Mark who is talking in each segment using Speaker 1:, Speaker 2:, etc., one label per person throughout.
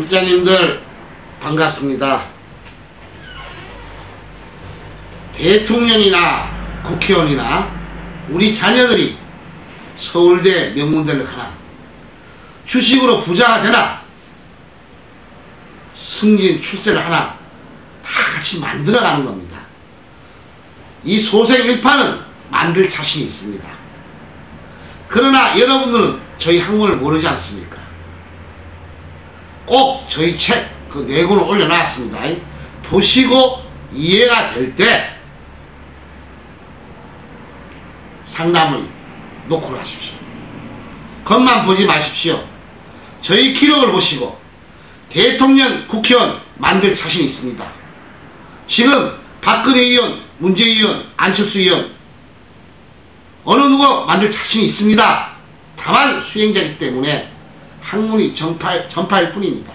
Speaker 1: 문자님들 반갑습니다. 대통령이나 국회의원이나 우리 자녀들이 서울대 명문대를 가나 주식으로 부자가 되나 승진 출세를 하나 다 같이 만들어가는 겁니다. 이 소생 일파는 만들 자신이 있습니다. 그러나 여러분들은 저희 학문을 모르지 않습니까? 꼭 저희 책, 그 내고를 올려놨습니다. 보시고 이해가 될 때 상담을 놓고 하십시오. 겉만 보지 마십시오. 저희 기록을 보시고 대통령, 국회의원 만들 자신 있습니다. 지금 박근혜 의원, 문재인 의원, 안철수 의원 어느 누가 만들 자신이 있습니다. 다만 수행자이기 때문에 학문이 전파, 전파일 뿐입니다.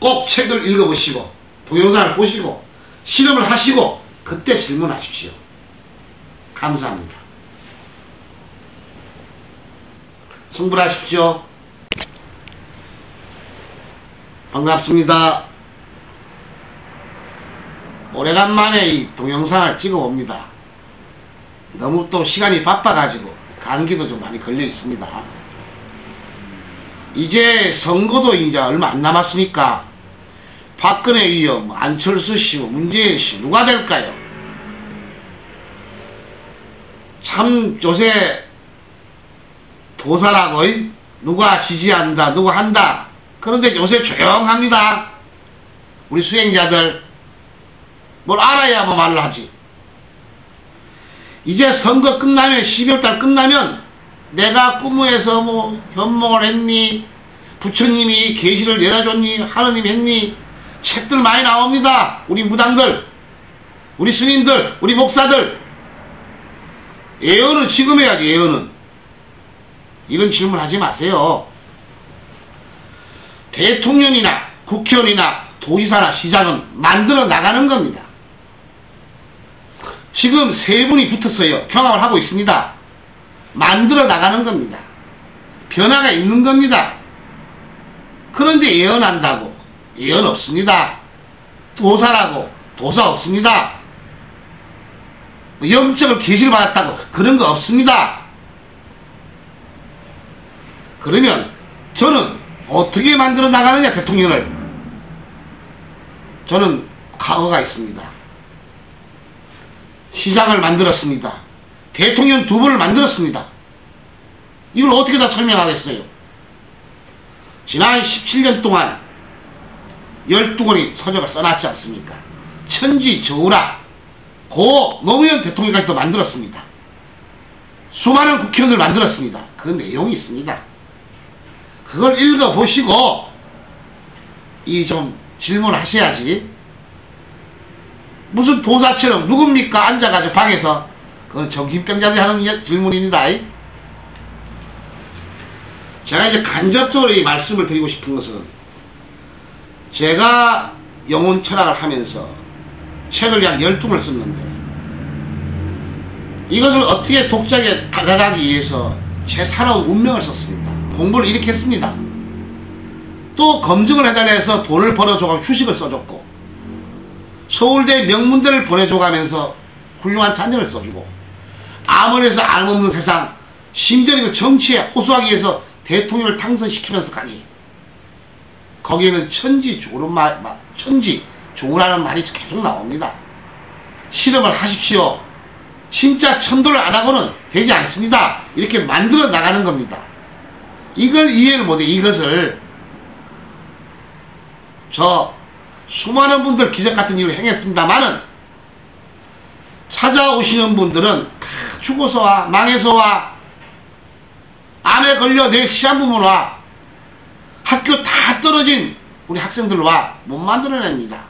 Speaker 1: 꼭 책을 읽어보시고 동영상을 보시고 실험을 하시고 그때 질문하십시오. 감사합니다. 승부하십시오. 반갑습니다. 오래간만에 이 동영상을 찍어봅니다. 너무 또 시간이 바빠가지고 감기도 좀 많이 걸려 있습니다. 이제 선거도 이제 얼마 안 남았으니까 박근혜 의원, 뭐 안철수 씨, 뭐 문재인 씨 누가 될까요? 참 요새 도사라고 누가 지지한다, 누가 한다. 그런데 요새 조용합니다. 우리 수행자들 뭘 알아야 뭐 말을 하지. 이제 선거 끝나면 12월달 끝나면 내가 꿈에서 뭐 현몽을 했니? 부처님이 계시를 내려줬니? 하느님 했니? 책들 많이 나옵니다. 우리 무당들 우리 스님들 우리 목사들. 예언은 지금 해야지 예언은. 이런 질문 하지 마세요. 대통령이나 국회의원이나 도지사나 시장은 만들어 나가는 겁니다. 지금 세 분이 붙었어요. 경합을 하고 있습니다 만들어 나가는 겁니다. 변화가 있는 겁니다. 그런데 예언한다고 예언 없습니다. 도사라고 도사 없습니다. 영적을 계시를 받았다고 그런 거 없습니다. 그러면 저는 어떻게 만들어 나가느냐 대통령을 저는 과거가 있습니다. 시장을 만들었습니다. 대통령 두 분을 만들었습니다. 이걸 어떻게 다 설명하겠어요? 지난 17년 동안 12권의 서적을 써놨지 않습니까? 천지 저우라 고 노무현 대통령까지도 만들었습니다. 수많은 국회의원을 만들었습니다. 그 내용이 있습니다. 그걸 읽어보시고 이 좀 질문하셔야지 무슨 도사처럼 누굽니까 앉아가지고 방에서 그건 정신병자들이 하는 질문입니다. 제가 이제 간접적으로 이 말씀을 드리고 싶은 것은 제가 영혼 철학을 하면서 책을 약 12권을 썼는데 이것을 어떻게 독자에게 다가가기 위해서 제 살아온 운명을 썼습니다. 공부를 이렇게 했습니다. 또 검증을 해달라 해서 돈을 벌어줘가고 휴식을 써줬고 서울대 명문대를 보내줘가면서 훌륭한 자녀를 써주고 아무래도 알없는 세상 심지어 그 정치에 호소하기 위해서 대통령을 당선시키면서까지 거기에는 천지 좋은 말, 천지 좋으라는 말이 계속 나옵니다. 실험을 하십시오. 진짜 천도를 안 하고는 되지 않습니다. 이렇게 만들어 나가는 겁니다. 이걸 이해를 못해 이것을 저 수많은 분들 기적 같은 일을 행했습니다만은 찾아오시는 분들은 죽어서 와 망해서 와 암에 걸려 내 시한부모 와 학교 다 떨어진 우리 학생들과 못 만들어냅니다.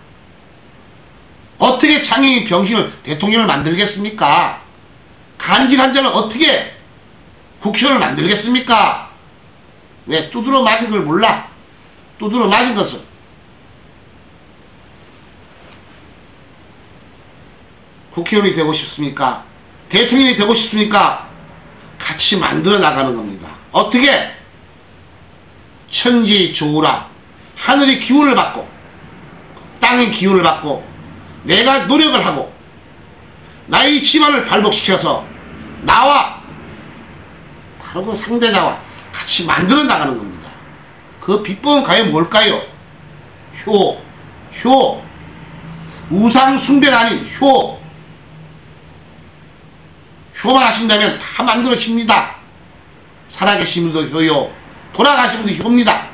Speaker 1: 어떻게 장애인 병신을 대통령을 만들겠습니까? 간질 환자는 어떻게 국회의원을 만들겠습니까? 왜 두드러 맞은 걸 몰라? 두드러 맞은 것은 국회의원이 되고 싶습니까? 대통령이 되고 싶으니까 같이 만들어 나가는 겁니다. 어떻게? 천지 조우라 하늘의 기운을 받고 땅의 기운을 받고 내가 노력을 하고 나의 집안을 발복시켜서 나와 바로 그 상대자와 같이 만들어 나가는 겁니다. 그 비법은 과연 뭘까요? 효, 효, 우상 아닌 효. 효만 하신다면 다 만들어집니다. 살아계신 분도 효요, 돌아가신 분도 효입니다.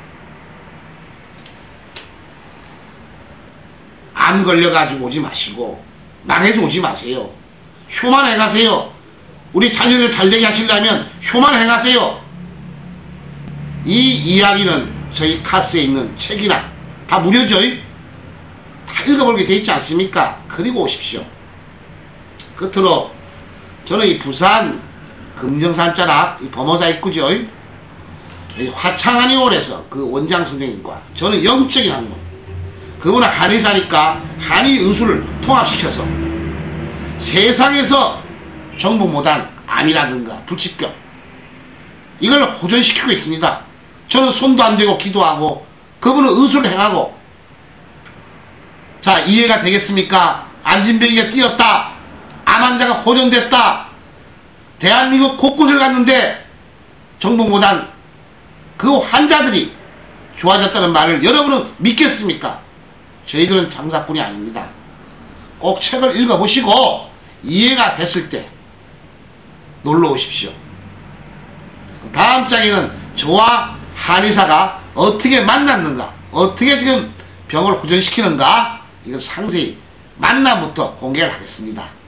Speaker 1: 암 걸려가지고 오지 마시고, 망해서 오지 마세요. 효만 해가세요. 우리 자녀를 잘되게 하시려면 효만 행하세요. 이 이야기는 저희 카스에 있는 책이나 다 무료죠? 다 읽어보게 돼 있지 않습니까? 그리고 오십시오. 끝으로 저는 이 부산 금정산자락 이 범어자 입구죠. 이 화창한이 올에서 그 원장 선생님과 저는 영적인 학문 그분은 한의사니까 한의 의술을 통합시켜서 세상에서 정부 못한 암이라든가 불치병 이걸 호전시키고 있습니다. 저는 손도 안 대고 기도하고 그분은 의술을 행하고 자 이해가 되겠습니까? 안진병이가 뛰었다. 암 환자가 호전됐다. 대한민국 곳곳을 갔는데 정부 못한 그 환자들이 좋아졌다는 말을 여러분은 믿겠습니까? 저희들은 장사꾼이 아닙니다. 꼭 책을 읽어보시고 이해가 됐을 때 놀러 오십시오. 다음 장에는 저와 한의사가 어떻게 만났는가, 어떻게 지금 병을 호전시키는가, 이걸 상세히 만남부터 공개를 하겠습니다.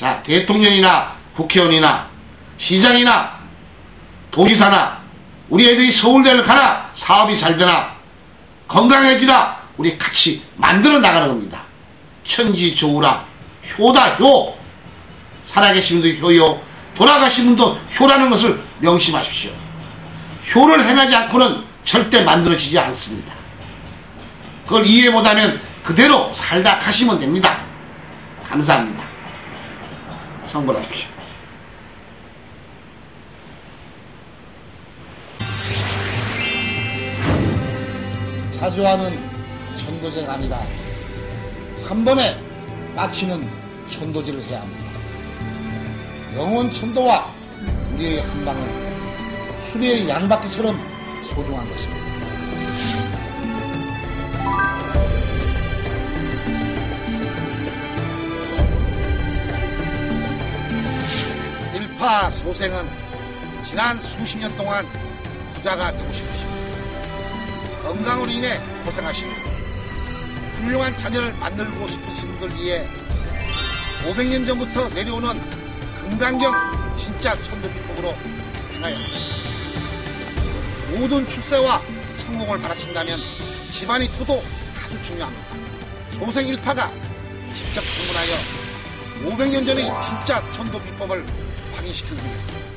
Speaker 1: 자, 대통령이나 국회의원이나 시장이나 도지사나 우리 애들이 서울대를 가나 사업이 잘 되나 건강해지나 우리 같이 만들어 나가는 겁니다. 천지 조우라 효다 효 살아계신 분도 효요 돌아가신 분도 효라는 것을 명심하십시오. 효를 행하지 않고는 절대 만들어지지 않습니다. 그걸 이해 못하면 그대로 살다 가시면 됩니다. 감사합니다. 성불하십시오.
Speaker 2: 자주 하는 천도제가 아니라 한 번에 마치는 천도제를 해야 합니다. 영원 천도와 우리의 한 방은 수리의 양바퀴처럼 소중한 것입니다. 일파 소생은 지난 수십 년 동안 부자가 되고 싶으십니다. 건강으로 인해 고생하시는 분, 훌륭한 자녀를 만들고 싶으신 분들 위해 500년 전부터 내려오는 금강경 진짜 천도비법으로 행하였습니다. 모든 출세와 성공을 바라신다면 집안의 토도 아주 중요합니다. 소생 일파가 직접 방문하여 500년 전의 진짜 천도비법을 pesquisa.